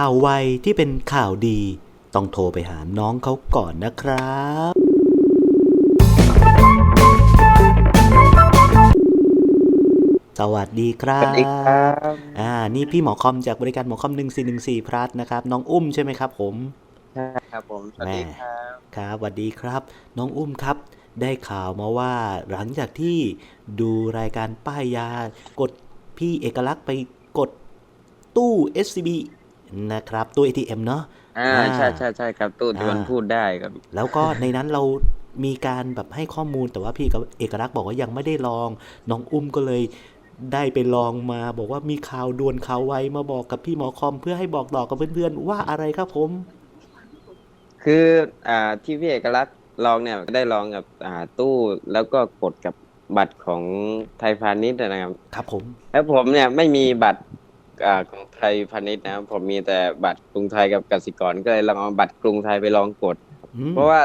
ข่าวไวที่เป็นข่าวดี ต้องโทรไปหาน้องเขาก่อนนะครับ สวัสดีครัสบวัสดีครับ อ่า นี่พี่หมอคอมจากบริการหมอคอม1414พลัสนะครับ น้องอุ้มใช่ไหมครับ ผม ใช่ครับผม สวัสดีครับ ครับสวัสดีครับ น้องอุ้มครับ ได้ข่าวมาว่าหลังจากที่ดูรายการป้ายยากดพี่เอกลักษณ์ไปกดตู้ SCB นะครับ ตู้ ATM เนาะอ่าอ่า ใช่ใช่ใช่ครับตู้ที่มันอ่า พูดได้ครับ แล้วก็ในนั้นเรามีการแบบให้ข้อมูลแต่ว่าพี่กับเอกลักษณ์บอกว่ายังไม่ได้ลอง น้องอุ้มก็เลยได้ไปลองมา บอกว่ามีข่าวด่วนข่าวไวมาบอกกับพี่หมอคอมเพื่อให้บอกต่อกับเพื่อนๆ ว่าอะไรครับผม คืออ่าที่พี่เอกลักษณ์ลองเนี่ยได้ลองกับอ่าตู้แล้วก็กดกับบัตรของไทยพาณิชย์นะครับ ครับผม แล้วผมเนี่ยไม่มีบัตร อ่าของไทยพาณิชย์นะครับผมมีแต่บัตรกรุงไทยกับกสิกรก็เลยลองเอาบัตรกรุงไทยไปลองกดอืมเพราะว่า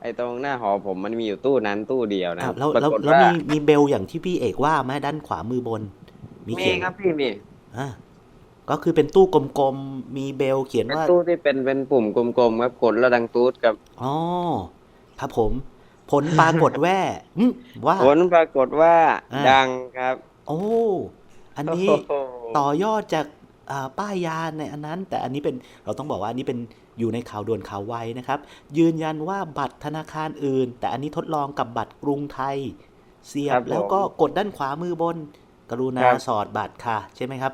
ไอ้ตรงหน้าหอผมมันมีอยู่ตู้นั้นตู้เดียวนะอะครับแล้วปราแล้วกฏแล้วว่ามีมีเบลอย่างที่พี่เอกว่าไหมด้านขวามือบนมีมีเขียนครับพี่มีอ่าก็คือเป็นตู้กลมๆ มีเบลเขียนเป็นว่าตู้ที่เป็นเป็นปุ่มกลมๆครับกดแล้วดังตูดกับอ๋อครับผม ผลปรากฏแว่อืมว่า ผลปรากฏว่าอ่าดังครับ โอ้ อันนี้โอ้โห ต่อยอดจากอ่าป้ายยาในอันนั้น แต่อันนี้เป็นเราต้องบอกว่าอันนี้เป็นอยู่ในข่าวด่วนข่าวไวนะครับ ยืนยันว่าบัตรธนาคารอื่น แต่อันนี้ทดลองกับบัตรกรุงไทย เสียครับบผมแล้วก็กดด้านขวามือบน กรุณาครับสอดบัตรค่ะ ใช่ไหมครับ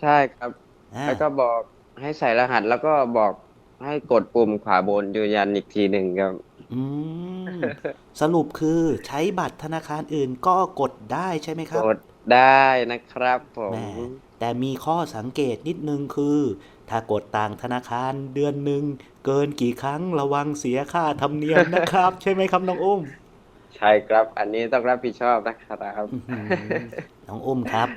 ใช่ครับอ่าแล้วก็บอกให้ใส่รหัสแล้วก็บอกให้กดปุ่มขวาบนยืนยันอีกทีหนึ่งครับอืมสรุปคือใช้บัตรธนาคารอื่นก็กดได้ใช่ไหมครับกด ได้นะครับผมแหมแต่มีข้อสังเกตนิดนึงคือ ถ้ากดต่างธนาคารเดือนหนึ่งเกินกี่ครั้งระวังเสียค่าธรรมเนียมนะครับ ใช่ไหมครับน้องอุ้ม ใช่ครับ อันนี้ต้องรับผิดชอบนะครับอื้อหือน้องอุ้มครับ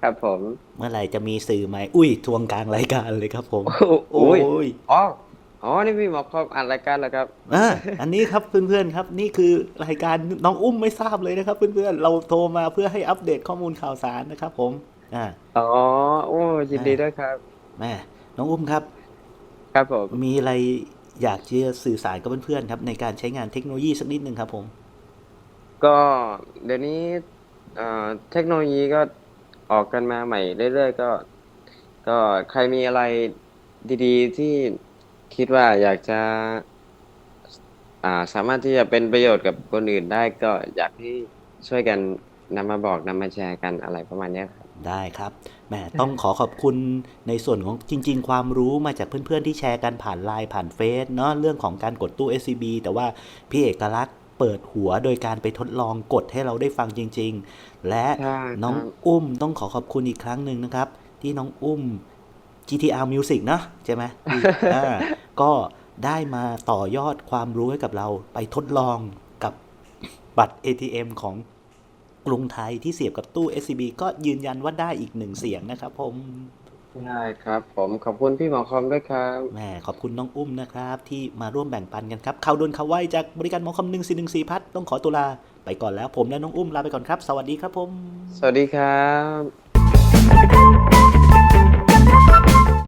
ครับผม เมื่อไหร่จะมีสื่อใหม่ อุ้ยทวงกลางรายการเลยครับผมโอ้ยยอ๋อ อ๋อ นี่พี่หมอคอมอ่านรายการแล้วครับอะอันนี้ครับเพื่อนๆครับ นี่คือรายการน้องอุ้มไม่ทราบเลยนะครับ เพื่อนๆเราโทรมาเพื่อให้อัปเดตข้อมูลข่าวสารนะครับผมอ่าอ๋อโอ้ยินดีด้วยครับแม่น้องอุ้มครับ ครับผมมีอะไรอยากจะสื่อสารกับเพื่อนๆครับ ในการใช้งานเทคโนโลยีสักนิดหนึ่งครับผม ก็เดี๋ยวนี้เอ่อเทคโนโลยีก็ออกกันมาใหม่เรื่อยๆก็ ก็ใครมีอะไรดีๆที่ คิดว่าอยากจะ อ่า สามารถที่จะเป็นประโยชน์กับคนอื่นได้ก็อยากให้ช่วยกันนำมาบอกนำมาแชร์กันอะไรประมาณเนี้ยครับ ได้ครับแหมต้องขอขอบคุณในส่วนของจริง ๆ ความรู้มาจากเพื่อนๆที่แชร์กันผ่านไลน์ผ่านเฟซเนาะเรื่องของการกดตู้ SCB แต่ว่าพี่เอกลักษณ์เปิดหัวโดยการไปทดลองกดให้เราได้ฟังจริง ๆ และใช่ครับ น้องอุ้มต้องขอขอบคุณอีกครั้งหนึ่งนะครับ ที่น้องอุ้ม GTR Music เนอะใช่ไหมอ่า ก็ได้มาต่อยอดความรู้ให้กับเราไปทดลองกับบัตร ATM ของกรุงไทยที่เสียบกับตู้ SCB ก็ยืนยันว่าได้อีกหนึ่งเสียงนะครับผมได้ครับผมขอบคุณพี่หมอคอมด้วยครับแหมขอบคุณน้องอุ้มนะครับ ที่มาร่วมแบ่งปันกันครับข่าวด่วนข่าวไวจากบริการหมอคอมหนึ่งสี่หนึ่งสี่พัดต้องขอตัวลาไปก่อนแล้วผมและน้องอุ้มลาไปก่อนครับ สวัสดีครับผม สวัสดีครับ